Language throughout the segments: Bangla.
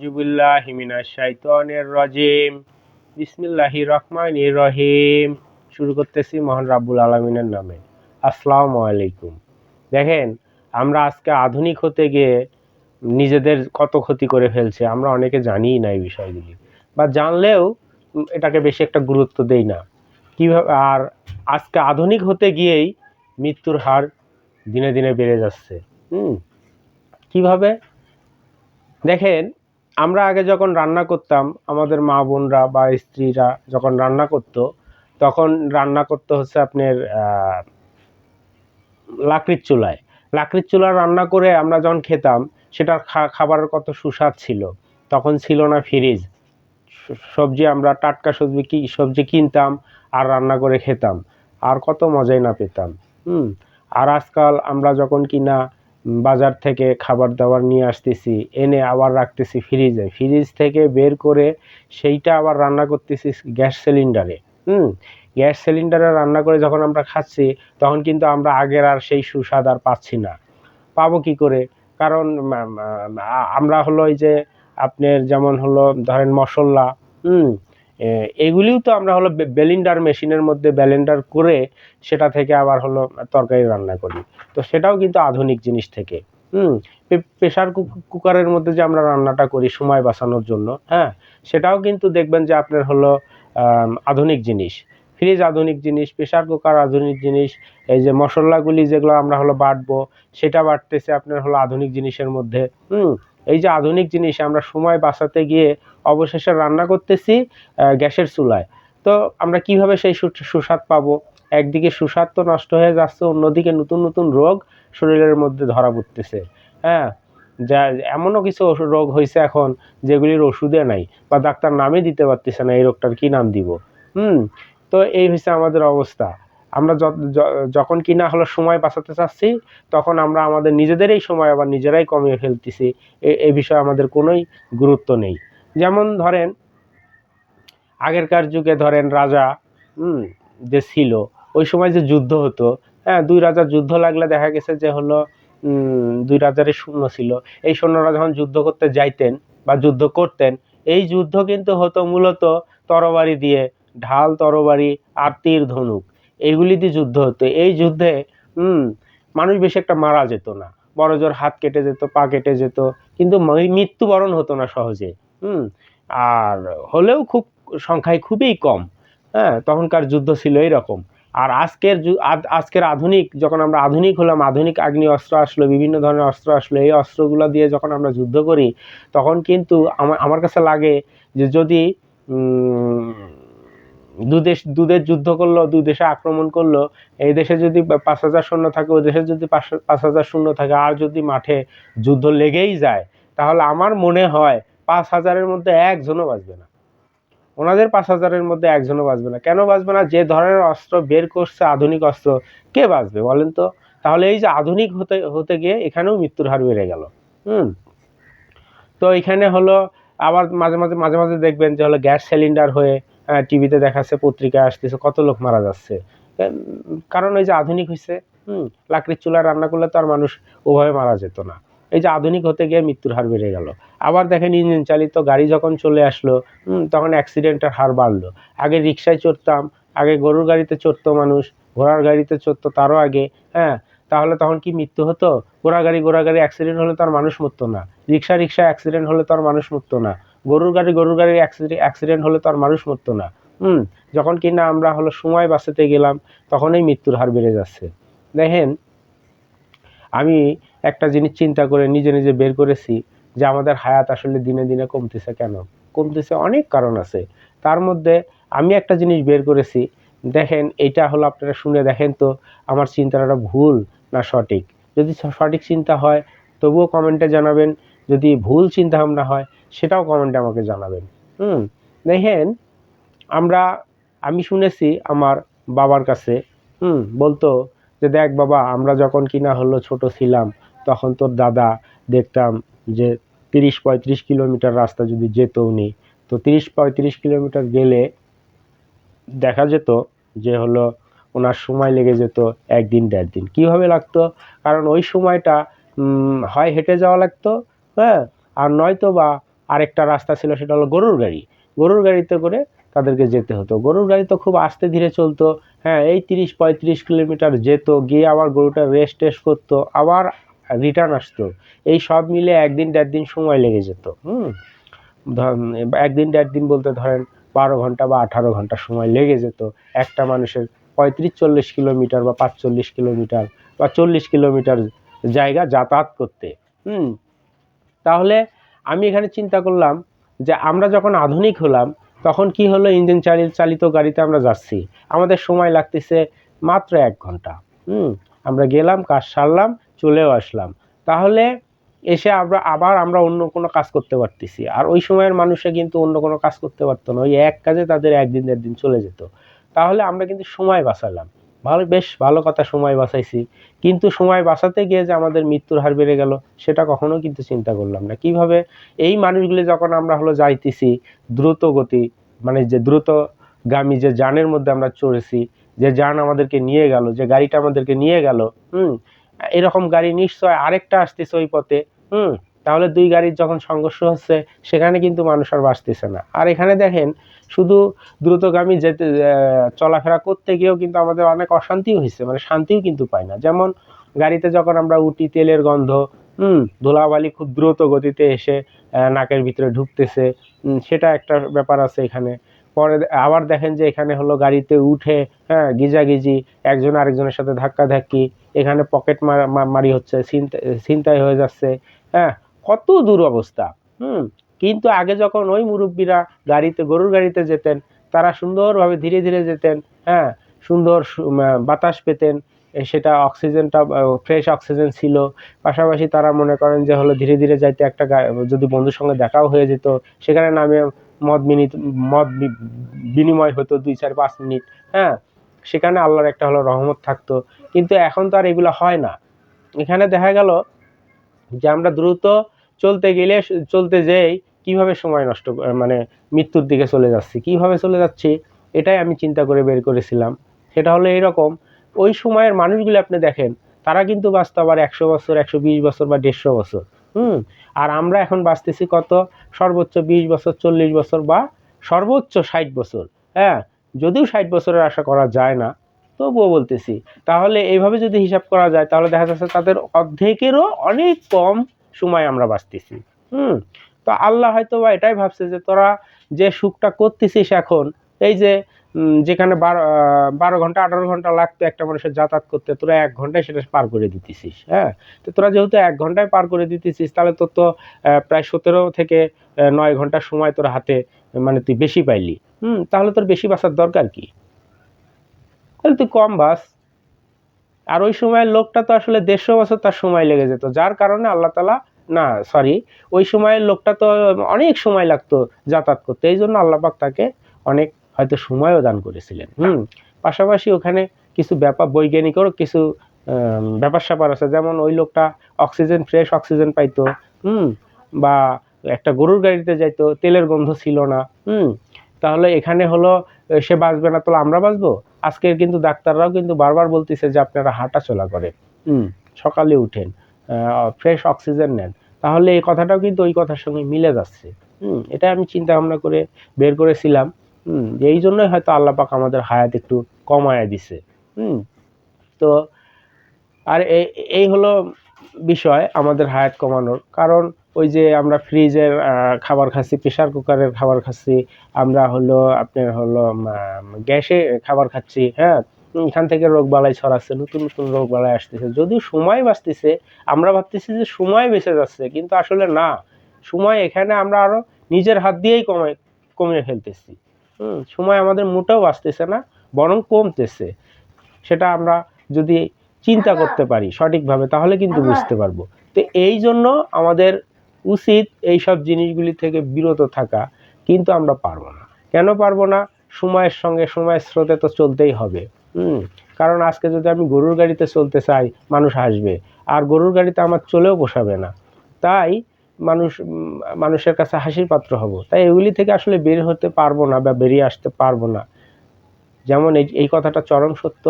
জিবুল্লাহ হিমিনা শাইতানের রাজিম। বিসমিল্লাহি রহমানির রহিম। শুরু করতেছি মহান রাব্বুল আলমিনের নামে। আসসালামু আলাইকুম। দেখেন, আমরা আজকে আধুনিক হতে গিয়ে নিজেদের কত ক্ষতি করে ফেলছে, আমরা অনেকে জানিই না এই বিষয়গুলি। বা জানলেও এটাকে বেশি একটা গুরুত্ব দেই না। কীভাবে, আর আজকে আধুনিক হতে গিয়েই মৃত্যুর হার দিনে দিনে বেড়ে যাচ্ছে। হুম, কীভাবে? দেখেন আমরা আগে যখন রান্না করতাম, আমাদের মা বোনরা বা স্ত্রীরা যখন রান্না করতো, তখন রান্না করতে হচ্ছে আপনার লাকড়ির চুলায়। লাকড়ির চুলা রান্না করে আমরা যখন খেতাম, সেটার খাবারের কত সুস্বাদ ছিল। তখন ছিল না ফ্রিজ। সবজি আমরা টাটকা সবজি কি, সবজি কিনতাম আর রান্না করে খেতাম। আর কত মজাই না পেতাম। হুম। আর আজকাল আমরা যখন কিনা বাজার থেকে খাবার দাবার নিয়ে আসতেছি, এনে আবার রাখতেছি ফ্রিজে ফ্রিজ থেকে বের করে সেইটা আবার রান্না করতেছি গ্যাস সিলিন্ডারে হুম, গ্যাস সিলিন্ডারে রান্না করে যখন আমরা খাচ্ছি, তখন কিন্তু আমরা আগের আর সেই সুস্বাদ আর পাচ্ছি না। পাবো কি করে? কারণ আমরা হলো ওই যে আপনার যেমন হলো ধরেন মশলা, হুম এগুলিও তো আমরা হলো বেলিন্ডার মেশিনের মধ্যে ব্যালেন্ডার করে সেটা থেকে আবার হলো তরকারি রান্না করি। তো সেটাও কিন্তু আধুনিক জিনিস থেকে। হুম প্রেশার কুকারের মধ্যে যে আমরা রান্নাটা করি সময় বাঁচানোর জন্য হ্যাঁ সেটাও কিন্তু দেখবেন যে আপনার হলো আধুনিক জিনিস। ফ্রিজ আধুনিক জিনিস প্রেশার কুকার আধুনিক জিনিস, এই যে মশলাগুলি যেগুলো আমরা হলো বাটবো, সেটা বাটতেছে আপনার হলো আধুনিক জিনিসের মধ্যে। হুম এই যে আধুনিক জিনিস, আমরা সময় বাঁচাতে গিয়ে অবশেষে রান্না করতেছি গ্যাসের চুলায়। তো আমরা কীভাবে সেই সুস্বাদ পাবো? একদিকে সুস্বাদ তো নষ্ট হয়ে যাচ্ছে, অন্যদিকে নতুন নতুন রোগ শরীরের মধ্যে ধরা পড়তেছে। হ্যাঁ যা, এমনও কিছু রোগ হয়েছে এখন যেগুলির ওষুধে নাই বা ডাক্তার নামে দিতে পারতেছে না, এই রোগটার কি নাম দিব? হুম, তো এই হচ্ছে আমাদের অবস্থা। আমরা যখন কিনা হলো সময় বাঁচাতে চাচ্ছি, তখন আমরা আমাদের নিজেদেরই সময় আবার নিজেরাই কমিয়ে ফেলতেছি। এ বিষয়ে আমাদের কোনোই গুরুত্ব নেই। যেমন ধরেন, আগেরকার যুগে ধরেন রাজা যে ছিল, ওই সময় যে যুদ্ধ হতো হ্যাঁ দুই রাজার যুদ্ধ লাগলে দেখা গেছে যে হলো দুই রাজারই শূন্য ছিল। এই সৈন্যরা যখন যুদ্ধ করতে যাইতেন বা যুদ্ধ করতেন, এই যুদ্ধ কিন্তু হতো মূলত তরবারি দিয়ে, ঢাল, তরবারি আর তীর ধনুক। এইগুলি দিয়ে যুদ্ধ হতো। এই যুদ্ধে মানুষ বেশি একটা মারা যেত না। বড় জোর হাত কেটে যেত, পা কেটে যেত। কিন্তু মৃত্যুবরণ হতো না সহজে, হুম। আর হলেও খুব, সংখ্যায় খুবই কম। হ্যাঁ তখনকার যুদ্ধ ছিল এইরকম। আর আজকের আজকের আধুনিক, যখন আমরা আধুনিক হলাম, আধুনিক আগ্নেয় অস্ত্র আসলো, বিভিন্ন ধরনের অস্ত্র আসলো, এই অস্ত্রগুলো দিয়ে যখন আমরা যুদ্ধ করি, তখন কিন্তু আমার কাছে লাগে যে যদি দু দেশ দু দেশ যুদ্ধ করল, দু দেশে আক্রমণ করল, এই দেশে যদি পাঁচ হাজার শূন্য থাকে, ওই দেশে যদি পাঁচ হাজার শূন্য থাকে, আর যদি মাঠে যুদ্ধ লেগেই যায়, তাহলে আমার মনে হয় পাঁচ হাজারের মধ্যে একজনও বাঁচবে না। ওনাদের পাঁচ হাজারের মধ্যে একজনও বাঁচবে না। কেন বাঁচবে না? যে ধরনের অস্ত্র বের করছে, আধুনিক অস্ত্র, কে বাঁচবে বলেন তো? তাহলে এই যে আধুনিক হতে হতে গিয়ে এখানেও মৃত্যুর হার বেড়ে গেল। হুম? তো এখানে হলো আবার মাঝে মাঝে মাঝে মাঝে দেখবেন যে হলো গ্যাস সিলিন্ডার হয়ে টিভিতে দেখাচ্ছে, পত্রিকায় আসতেছে, কত লোক মারা যাচ্ছে। কারণ ওই যে আধুনিক হয়েছে হুম, লাকড়ির চুলা রান্না করলে তো আর মানুষ ওভাবে মারা যেত না। এই যে আধুনিক হতে গিয়ে মৃত্যুর হার বেড়ে গেল। আবার দেখেন ইঞ্জিন চালিত গাড়ি যখন চলে আসলো তখন অ্যাক্সিডেন্টের হার বাড়লো। আগে রিক্সায় চড়তাম, আগে গরুর গাড়িতে চড়তো মানুষ, ঘোড়ার গাড়িতে চড়তো তারও আগে হ্যাঁ তাহলে তখন কি মৃত্যু হতো? ঘোড়া গাড়ি ঘোড়া গাড়ি অ্যাক্সিডেন্ট হলে তো আর মানুষ মরতো না। রিক্সা রিক্সা অ্যাক্সিডেন্ট হলে তো আর মানুষ মরতো না। গরুর গাড়ি, গরুর গাড়ির অ্যাক্সিডেন্ট হলে তো আর মানুষ মরতো না। হুম, যখন কিনা আমরা হলো সময় বাঁচাতে গেলাম, তখনই মৃত্যুর হার বেড়ে যাচ্ছে। দেখেন, আমি একটা জিনিস চিন্তা করে নিজে নিজে বের করেছি যে আমাদের হায়াত আসলে দিনে দিনে কমতেছে কেন? কমতেছে অনেক কারণ আছে। তার মধ্যে আমি একটা জিনিস বের করেছি। দেখেন, এটা হলো আপনারা শুনে দেখেন তো, আমার চিন্তাটা ভুল না সঠিক? যদি সঠিক চিন্তা হয়, তবুও কমেন্টে জানাবেন। যদি ভুল চিন্তা ভাবনা হয়, সেটাও কমেন্টে আমাকে জানাবেন। হুম, দেখেন, আমরা, আমি শুনেছি আমার বাবার কাছে, হুম, বলতো যে দেখ বাবা, আমরা যখন কিনা হলো ছোট ছিলাম, তখন তোর দাদা দেখতাম যে তিরিশ পঁয়ত্রিশ কিলোমিটার রাস্তা যদি যেত উনি, তো তিরিশ পঁয়ত্রিশ কিলোমিটার গেলে দেখা যেত যে হলো ওনার সময় লেগে যেত একদিন দেড় দিন কীভাবে লাগতো? কারণ ওই সময়টা হয় হেঁটে যাওয়া লাগতো হ্যাঁ আর নয়তো বা আরেকটা রাস্তা ছিল, সেটা হলো গরুর গাড়ি। গরুর গাড়িতে করে তাদেরকে যেতে হতো। গরুর গাড়ি তো খুব আস্তে ধীরে চলতো। হ্যাঁ এই তিরিশ, পঁয়ত্রিশ কিলোমিটার যেত, গিয়ে আবার গরুটা রেস্ট টেস্ট করতো, আবার রিটার্ন আসতো। এই সব মিলে একদিন দেড় দিন সময় লেগে যেত, হুম? একদিন দেড় দিন বলতে ধরেন বারো ঘণ্টা বা আঠারো ঘণ্টা সময় লেগে যেত। একটা মানুষের পঁয়ত্রিশ, চল্লিশ কিলোমিটার বা পাঁচচল্লিশ কিলোমিটার বা চল্লিশ কিলোমিটার জায়গা যাতায়াত করতে, হুম? তাহলে আমি এখানে চিন্তা করলাম যে আমরা যখন আধুনিক হলাম, তখন কি হলো? ইঞ্জিন চালিত চালিত গাড়িতে আমরা যাচ্ছি। আমাদের সময় লাগতেছে মাত্র এক ঘণ্টা। হুম, আমরা গেলাম, কাজ সারলাম, চলেও আসলাম। তাহলে এসে আমরা, আবার আমরা অন্য কোনো কাজ করতে পারতেছি। আর ওই সময়ের মানুষে কিন্তু অন্য কোনো কাজ করতে পারতো না। ওই এক কাজে তাদের একদিন দেড় দিন চলে যেত। তাহলে আমরা কিন্তু সময় বাঁচালাম। ভালো, বেশ ভালো কথা সময় বাঁচাইছি। কিন্তু সময় বাঁচাতে গিয়ে যে আমাদের মৃত্যুর হার বেড়ে গেল, সেটা কখনো কিন্তু চিন্তা করলাম না। কীভাবে এই মানুষগুলি যখন আমরা হলো যাইতেছি, দ্রুত গতি মানে যে দ্রুতগামী যে যানের মধ্যে আমরা চড়েছি, যে যান আমাদেরকে নিয়ে গেল, যে গাড়িটা আমাদেরকে নিয়ে গেল, হুম, এরকম গাড়ি নিশ্চয় আরেকটা আসতেছে ওই পথে, হুম তাহলে দুই গাড়ির যখন সংঘর্ষ হচ্ছে, সেখানে কিন্তু মানুষ আর বাঁচতেছে না। আর এখানে দেখেন, শুধু দ্রুতগামী যেতে চলাফেরা করতে গিয়েও কিন্তু আমাদের অনেক অশান্তিও হয়েছে মানে শান্তিও কিন্তু পাই না। যেমন গাড়িতে যখন আমরা উঠি, তেলের গন্ধ, হুম, ধুলাবালি খুব দ্রুত গতিতে এসে নাকের ভিতরে ঢুকতেছে সেটা একটা ব্যাপার আছে এখানে। পরে আবার দেখেন যে এখানে হলো গাড়িতে উঠে হ্যাঁ গিজাগিজি, একজন আরেকজনের সাথে ধাক্কা ধাক্কি এখানে পকেট মারি হচ্ছে, ছিনতাই ছিনতাই হয়ে যাচ্ছে হ্যাঁ কত দূর অবস্থা হুম? কিন্তু আগে যখন ওই মুরব্বীরা গাড়িতে, গরুর গাড়িতে যেতেন, তারা সুন্দরভাবে ধীরে ধীরে যেতেন হ্যাঁ? সুন্দর বাতাস পেতেন সেটা অক্সিজেনটা ফ্রেশ অক্সিজেন ছিল। পাশাপাশি তারা মনে করেন যে, হলো ধীরে ধীরে যাইতে একটা যদি বন্ধুর সঙ্গে দেখাও হয়ে যেত, সেখানে নামে মদ মিনিট মদ বিনিময় হতো দুই চার পাঁচ মিনিট হ্যাঁ? সেখানে আল্লাহর একটা হলো রহমত থাকতো। কিন্তু এখন তো আর এগুলো হয় না। এখানে দেখা গেল যে, আমরা দ্রুত চলতে গেলে, চলতে যেই, কীভাবে সময় নষ্ট মানে মৃত্যুর দিকে চলে যাচ্ছি, কীভাবে চলে যাচ্ছি, এটাই আমি চিন্তা করে বের করেছিলাম। সেটা হলো এরকম, ওই সময়ের মানুষগুলো আপনি দেখেন, তারা কিন্তু বাঁচতো আবার একশো বছর, একশো বিশ বছর বা দেড়শো বছর, হুম? আর আমরা এখন বাঁচতেছি কত? সর্বোচ্চ বিশ বছর, চল্লিশ বছর বা সর্বোচ্চ ষাট বছর হ্যাঁ? যদিও ষাট বছরের আশা করা যায় না, তবুও বলতেছি। তাহলে এইভাবে যদি হিসাব করা যায়, তাহলে দেখা যাচ্ছে তাদের অর্ধেকেরও অনেক কম সময় আমরা বাঁচতেছি। হুম? তো আল্লাহ হয়তো বা এটাই ভাবছে যে তোরা যে সুখটা করতেছিস এখন, এই যে যেখানে বারো বারো ঘণ্টা, আঠারো ঘণ্টা লাগতো একটা মানুষের যাতায়াত করতে, তোরা এক ঘন্টায় সেটা পার করে দিতেছিস হ্যাঁ? তো তোরা যেহেতু এক ঘন্টায় পার করে দিতেছিস, তাহলে তোর তো প্রায় সতেরো থেকে নয় ঘণ্টার সময় তোর হাতে মানে তুই বেশি পাইলি। হুম? তাহলে তোর বেশি বাঁচার দরকার কি? তাহলে তুই কম বাস আর ওই সময়ের লোকটা তো আসলে দেড়শো বছর তার সময় লেগে যেত যার কারণে আল্লাহ তালা না সরি ওই সময়ের লোকটা তো অনেক সময় লাগতো যাতায়াত করতে এই জন্য আল্লাপাক তাকে অনেক হয়তো সময়ও দান করেছিলেন। হুম পাশাপাশি ওখানে কিছু ব্যাপার বৈজ্ঞানিকেরও কিছু ব্যাপার স্যাপার আছে যেমন ওই লোকটা অক্সিজেন ফ্রেশ অক্সিজেন পাইতো হুম বা একটা গরুর গাড়িতে যাইতো তেলের গন্ধ ছিল না হুম তাহলে এখানে হলো সে বাঁচবে না তাহলে আমরা বাঁচবো? আজকের কিন্তু ডাক্তাররাও কিন্তু বারবার বলতেছে যে আপনারা হাঁটা চলা করেন। হুম। সকালে উঠেন ফ্রেশ অক্সিজেন নেন। তাহলে এই কথাটাও কিন্তু ওই কথার সঙ্গে মিলে যাচ্ছে। হুম এটা আমি চিন্তা ভাবনা করে বের করেছিলাম। হুম যে এই জন্যই হয়তো আল্লাহ পাক আমাদের হায়াত একটু কমায় দিছে। হুম তো আর এই এই হলো বিষয় আমাদের হায়াত কমানোর। কারণ ওই যে আমরা ফ্রিজের খাবার খাচ্ছি প্রেশার কুকারের খাবার খাচ্ছি আমরা হলো আপনার হলো গ্যাসে খাবার খাচ্ছি হ্যাঁ? এখান থেকে রোগ বালাই ছড়াচ্ছে নতুন নতুন রোগ বালাই আসতেছে। যদিও সময় বাঁচতেছে আমরা ভাবতেছি যে সময় বেঁচে যাচ্ছে কিন্তু আসলে না। সময় এখানে আমরা আরও নিজের হাত দিয়েই কমে কমিয়ে ফেলতেছি। হুম সময় আমাদের মোটেও বাঁচতেছে না বরং কমতেছে। সেটা আমরা যদি চিন্তা করতে পারি সঠিকভাবে তাহলে কিন্তু বুঝতে পারব। তো এই জন্য আমাদের উচিত এই সব জিনিসগুলি থেকে বিরত থাকা, কিন্তু আমরা পারব না। কেন পারব না? সময়ের সঙ্গে সময়ের স্রোতে তো চলতেই হবে। হুম? কারণ আজকে যদি আমি গরুর গাড়িতে চলতে চাই, মানুষ আসবে। আর গরুর গাড়িতে আমার চলেও পোষাবে না। তাই মানুষ, মানুষের কাছে হাসির পাত্র হব। তাই এগুলি থেকে আসলে বের হতে পারব না বা বেরিয়ে আসতে পারব না। যেমন এই এই কথাটা চরম সত্য।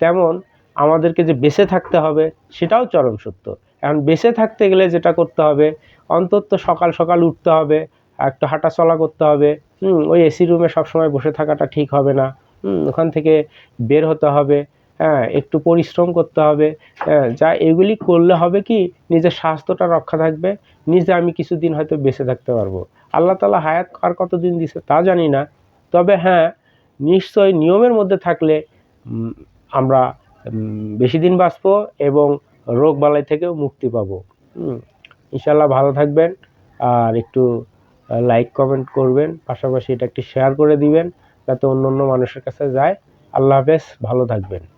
তেমন আমাদেরকে যে বেঁচে থাকতে হবে, সেটাও চরম সত্য। এখন বেঁচে থাকতে গেলে যেটা করতে হবে, অন্তত সকাল সকাল উঠতে হবে, একটু হাঁটা চলা করতে হবে, হুম, ওই এসি রুমে সবসময় বসে থাকাটা ঠিক হবে না, হুম, ওখান থেকে বের হতে হবে হ্যাঁ একটু পরিশ্রম করতে হবে হ্যাঁ যা এগুলি করলে হবে কি, নিজের স্বাস্থ্যটা রক্ষা থাকবে, নিজে আমি কিছুদিন হয়তো বেঁচে থাকতে পারব। আল্লাহ তালা হায়াত আর কতদিন দিছে তা জানি না, তবে হ্যাঁ নিশ্চয় নিয়মের মধ্যে থাকলে আমরা বেশি দিন বাঁচবো এবং রোগ বালাই থেকেও মুক্তি পাব। ইনশাল্লাহ ভালো থাকবেন আর একটু লাইক কমেন্ট করবেন, পাশাপাশি এটা একটু শেয়ার করে দিবেন, যাতে অন্য অন্য মানুষের কাছে যায়। আল্লাহ হাফেজ, ভালো থাকবেন।